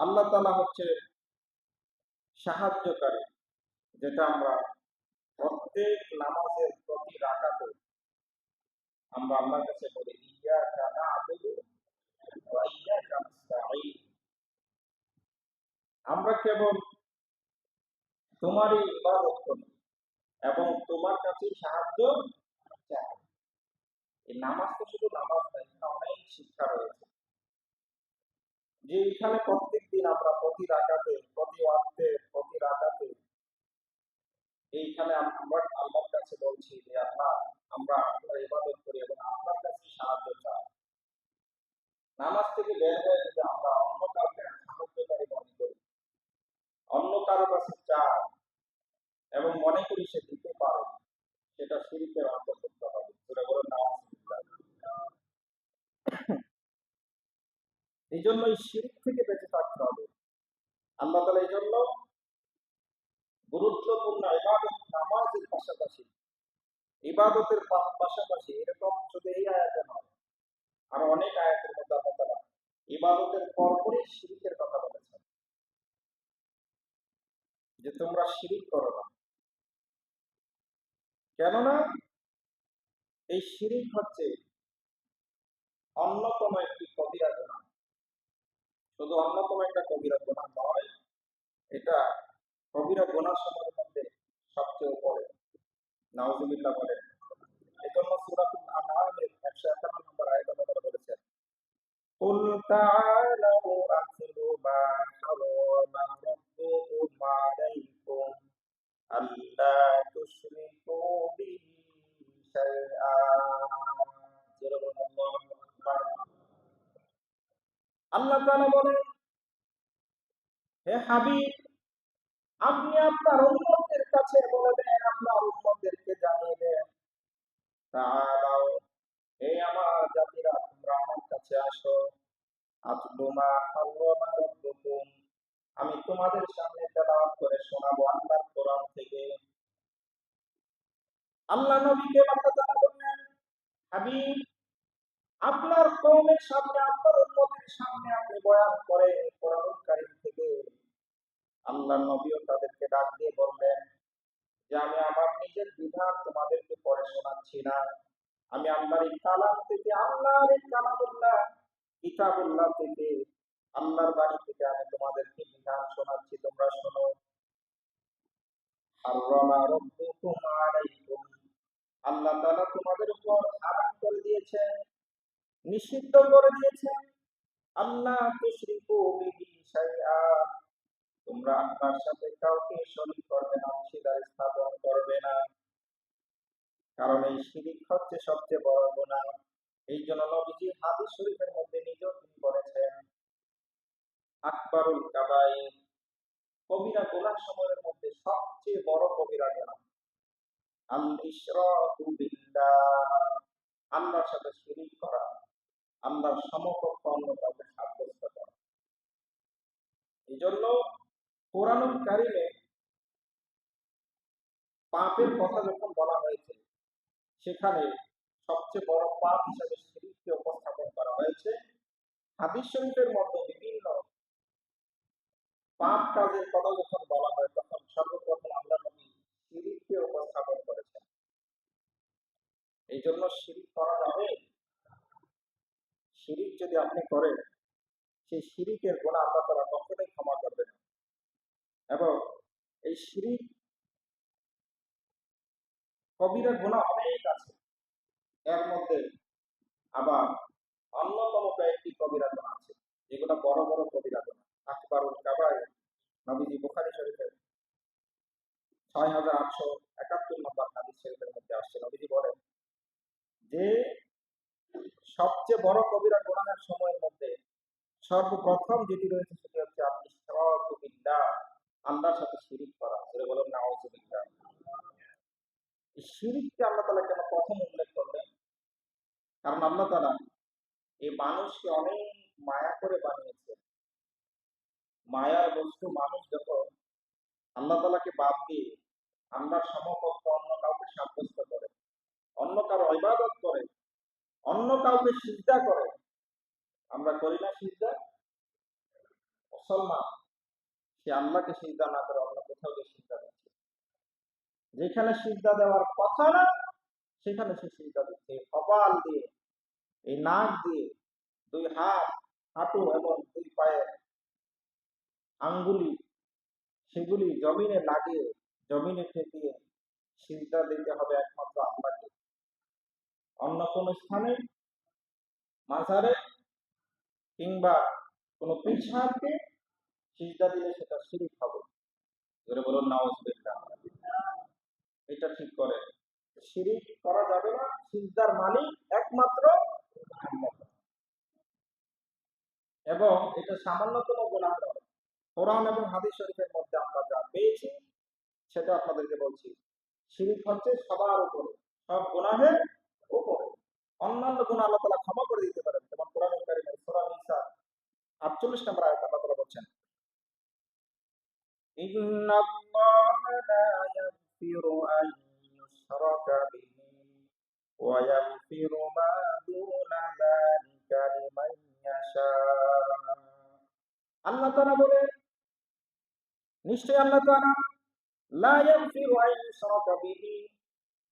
আল্লাহ তালা হচ্ছে সাহায্যকারী, যেটা আমরা প্রত্যেক নামাজের প্রতি রাখাতে আমরা আল্লাহর কাছে বলি ইয়া না আবুদু ওয়া ইয়্যাকা নাস্তাঈন। আমরা কেবল তোমারই ইবাদত করি এবং তোমার কাছে সাহায্য চাই। এই নামাজ তো শুধু নামাজ নাই অনেক শিক্ষা রয়েছে। যে এখানে প্রত্যেক দিন আমরা প্রতি রাখাতে প্রতি ওয়াক্তে, প্রতি রাখাতে এইখানে আমরা আল্লাহর কাছে বলছি যে আল্লাহ, আমরা আপনার ইবাদত করি এবং আপনার কাছে সাহায্য চাই নামাজ থেকে বের হয়ে যদি আমরা অন্য কাউকে সাহায্যকারী মনে করি অন্য কারও কাছে চাই এবং মনে করি সে দিতে পারে সেটা শিরিকের অন্তর্ভুক্ত হবে সেটা বলে নামাজ এই জন্য শিরিক থেকে বেঁচে থাকতে হবে। আল্লাহ তালা এই জন্য গুরুত্বপূর্ণ ইবাদত নামাজের পাশাপাশি, ইবাদতের পাশাপাশি এরকম শুধু এই আয়াতে নয় আর অনেক আয়াতের মধ্যে আল্লাহ তালা ইবাদতের পরপরই শিরিকের কথা বলেছেন। যে তোমরা শিরিক করো না। কেননা এই শিরিক হচ্ছে অন্যতম একটি কবিরা গুণা শুধু অন্যতম একটা কবিরা গুণা নয় এটা কবিরা গুণার সময়ের মধ্যে সবচেয়ে উপরে নাউজুবিল্লাহ বলেন এজন্য সূরাতুল আনআমের 151 নম্বর আয়াত আল্লাহ তাআলা বলেছেন قل تعالوا أتل ما حرم ربكم عليكم ألا تشركوا به شيئا আল্লাহ বলেন, হে হাবিব, আপনি আপনার উম্মতের কাছে বলে দেন, আপনার উম্মতদেরকে জানিয়ে দেন। হে আমার জাতিরা, তোমরা আমার কাছে আসো। আমি তোমাদের সামনে তেলাওয়াত করে শোনাবো আল্লাহর কোরআন থেকে। আল্লাহ নবীকে আল্লাহ বললেন হাবিব আপনার কওমের সামনে, আপনার উম্মতের সামনে আপনি বয়ান করেন কারীম থেকে। আল্লাহ নবীও তাদেরকে ডাক দিয়ে বললেন যে, আমি আমার নিজের বিধান তোমাদেরকে পড়ে শোনাচ্ছি না। আমি আল্লাহর এই কালাম থেকে, আল্লাহর এই কালামুল্লাহ, কিতাবুল্লাহ থেকে, আল্লাহর বাণী থেকে আমি তোমাদেরকে বিধান শোনাচ্ছি। তোমরা শোনো আল্লাহ তোমাদের উপর হারাম করে দিয়েছেন। নিষিদ্ধ করে দিয়েছেন। আল্লাহ তোমরা সাথে কাউকে করবে না অংশীদার স্থাপন করবে না। কারণ এই শিরিক হচ্ছে সবচেয়ে বড় এই জন্য নবীজি শরীফের মধ্যে আকবরুল কাবাই কবিরা গুনাহ সময়ের মধ্যে সবচেয়ে বড় কবিরা বিল্লাহ। আল্লাহর সাথে শিরিক করা আল্লাহর সমকক্ষ অন্য কাউকে সাব্যস্ত করা। এই জন্য কোরআনুল কারিমে পাপের কথা যখন বলা হয়েছে, সেখানে সবচেয়ে বড় পাপ হিসাবে শিরিককে উপস্থাপন করা হয়েছে। হাদিস শরীফের মধ্যে বিভিন্ন পাপ কাজের কথা যখন বলা হয়, তখন সর্বপ্রথম আমরা নবী শিরিককে উপস্থাপন করেছেন। এই জন্য শিরিক করা যাবে শিরিক যদি আপনি করেন, সেই শিরিকের গোনা আল্লাহ তারা কখনোই ক্ষমা করবে না। এবং এই শিরিক কবিরা গোনা অনেক আছে। এর মধ্যে আবার অন্যতম কয়েকটি কবিরা গোনা আছে, যেগুলো বড় বড় কবিরা গোনা আকবরুল কাবাই নবীজি বুখারী শরীফের ছয় হাজার আটশো একাত্তর নম্বর হাদিস শরীফের মধ্যে আসছে। নবীজি বলেন, যে সবচেয়ে বড় কবিরা গোনাহের সময়ের মধ্যে সর্বপ্রথম যেটি রয়েছে সেটি হচ্ছে, আপনি বিল্লাহ আল্লাহর সাথে শিরিক করা। সেটা বলেন নাউজুবিল্লাহ এই শিরিককে আল্লাহ তালা কেন প্রথম উল্লেখ করলেন? কারণ আল্লাহ তালা এই মানুষকে অনেক মায়া করে বানিয়েছে মায়ার বস্তু মানুষ যখন আল্লাহ তালাকে বাদ দিয়ে আল্লাহর সমকক্ষ অন্য কাউকে সাব্যস্ত করে, অন্য কারও ইবাদত করে অন্য কাউকে সিজদা করে, আমরা করি না সিজদা। মুসলমান, সে আল্লাহকে সিজদা না করে অন্য কোথাও গিয়ে সিজদা দিচ্ছে। যেখানে সিজদা দেওয়ার কথা না, সেখানে সে সিজদা দিচ্ছে। কপাল দিয়ে, এই নাক দিয়ে, দুই হাত, হাঁটু এবং দুই পায়ের আঙ্গুলি, সেগুলি জমিনে লাগিয়ে, জমিনে ঠেকিয়ে সিজদা দিতে হবে একমাত্র অন্য কোন স্থানে মাজারে কিংবা কোনো পিছাকে সিজদা দিলে সেটা শিরিক হবে। ধরে বলুন, নাউজুবিল্লাহ। এটা ঠিক করে। শিরিক করা যাবে না, সিজদার মালিক একমাত্র এবং এটা সামান্যতম গুনাহ নয় কোরআন এবং হাদিস শরীফের মধ্যে আমরা যা পেয়েছি, সেটা আপনাদেরকে বলছি, শিরিক হচ্ছে সবার উপরে। সব উপরে অন্যান্য গুণ আল্লাহ তালা ক্ষমা করে দিতে পারেন। যেমন কোরআন কারিমের সূরা নিসা 48 নম্বর আয়াত আল্লাহ তাআলা বলছেন আল্লাহা লা ইয়াগফিরু আন ইউশরাকা বিহি ওয়া ইয়াগফিরু মা দুনা যালিকা লিমান আল্লাহ তাআলা বলেন নিশ্চয় আল্লাহ তাআলা লা ইয়াগফিরু আন ইউশরাকা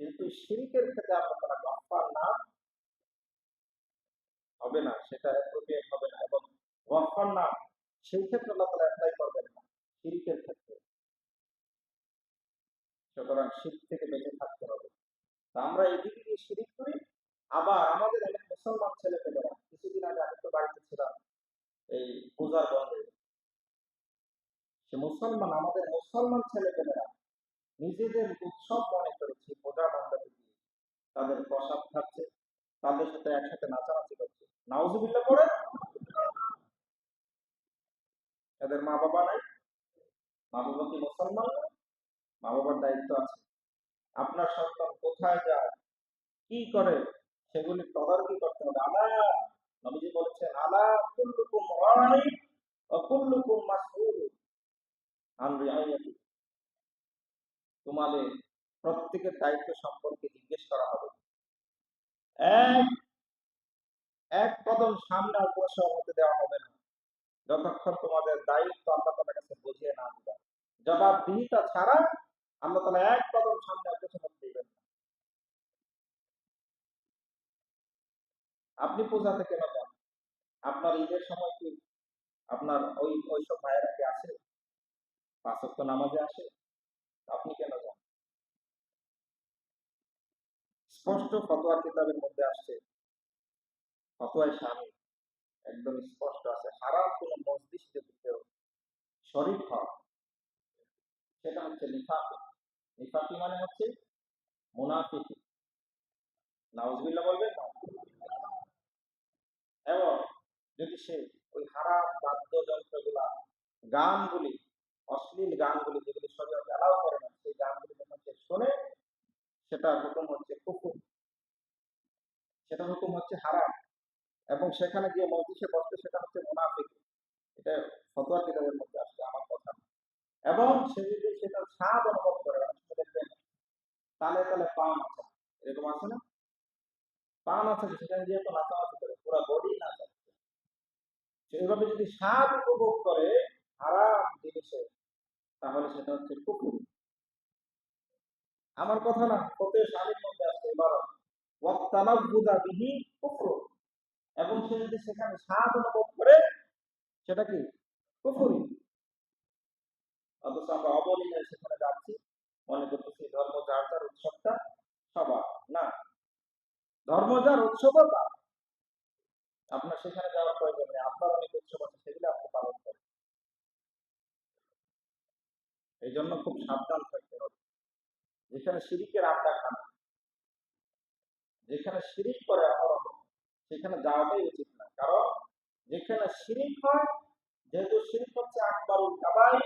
কিন্তু শিরকের ক্ষেত্রে আল্লাহ তাআলা গফফার না হবে না, সেটা অ্যাপ্রোপ্রিয়েট হবে না এবং গফফার না, সেই ক্ষেত্রে আল্লাহ তাআলা অ্যাপ্লাই করবেন না শিরকের ক্ষেত্রে। সুতরাং শিরক থেকে বেঁচে থাকতে হবে। তা আমরা এদিকে দিয়ে শিরিক করি। আবার আমাদের অনেক মুসলমান ছেলে পেলেরা কিছুদিন আগে আমি তো বাড়িতে ছিলাম, এই পূজার বন্ধে সে মুসলমান, আমাদের মুসলমান ছেলে পেলেরা নিজেদের উৎসব মনে করেছে পূজা মণ্ডপে দিয়ে তাদের প্রসাদ খাচ্ছে, তাদের সাথে একসাথে নাচানাচি করছে। নাউজুবিল্লাহ পড়ে? এদের মা বাবা নাই? মা বাবা কি মুসলমান? মা বাবার দায়িত্ব আছে। আপনার সন্তান কোথায় যায়? কি করে? সেগুলি তদারকি করতে হবে। আলা, নবীজি বলছেন, আলা কুল্লুকুম রাই ওয়া মাসউল আন রিআয়াতি তোমাদের প্রত্যেকের দায়িত্ব সম্পর্কে জিজ্ঞেস করা হবে। এক এক কদম সামনে অগ্রসর হতে দেওয়া হবে না। যতক্ষণ তোমাদের দায়িত্ব আল্লাহ তাআলার কাছে বুঝিয়ে না দিবে। জবাবদিহিতা ছাড়া আল্লাহ তাআলা এক কদম সামনে অগ্রসর হতে দিবেন না। আপনি পূজাতে কেন যান? আপনার ঈদের সময় কি আপনার ওই ওই সব ভাইয়েরা কি আসে? পাঁচ ওয়াক্ত নামাজে আসে? আপনি কেন যান? স্পষ্ট ফতোয়া কিতাবের মধ্যে আসছে। ফতোয়ায় স্বামী একদম স্পষ্ট আছে। হারাম কোন মসজিদে কেউ শরীফ হওয়া। সেটা হচ্ছে নিফাকি। নিফাকি মানে হচ্ছে? মুনাফিকি। নাউজবিল্লাহ বলবেন না? এবং যদি সে ওই হারাম বাদ্যযন্ত্রগুলা, গানগুলি, অশ্লীল গানগুলি যেগুলি শরীয়ত অ্যালাউ করে না সেই গানগুলি যখন সে শোনে সেটা হুকুম হচ্ছে কুকুর সেটা হুকুম হচ্ছে হারাম। এবং সেখানে গিয়ে মসজিদে বসতে সেটা হচ্ছে মুনাফিক। এটা ফতোয়া কিতাবের মধ্যে আসলে আমার কথা। এবং সে যদি সেটা স্বাদ অনুভব করে সময় দেখবেন, তালে তালে পান আছে। এরকম আছে না? পান আছে সেখানে গিয়ে তো নাচানাচি করে, পুরো বডি নাচাচ্ছে। সেইভাবে যদি স্বাদ উপভোগ করে হারাম জিনিসে, তাহলে সেটা হচ্ছে কুকুর আমার কথা না ফতে স্বামীর মধ্যে আছে এবার ওয়াক্তালাবুদা বিহি কুফর। এবং সে যদি সেখানে স্বাদ অনুভব করে, সেটা কি? কুফুরি। অথচ আমরা অবলীলায় সেখানে যাচ্ছি। মনে করতেছি ধর্ম যার যার উৎসবটা সবার। না, ধর্ম যার উৎসবতা আপনার সেখানে যাওয়ার প্রয়োজন নেই। আপনার অনেক উৎসব আছে, সেগুলো আপনি পালন করেন। এই জন্য খুব সাবধান হবে যেখানে শিরিকের আড্ডা খান যেখানে শিরিক করে অহরহ সেখানে যাওয়াটাই উচিত না। কারণ যেখানে শিরিক হয়, যেহেতু শিরিক হচ্ছে আকবরুল কাবাই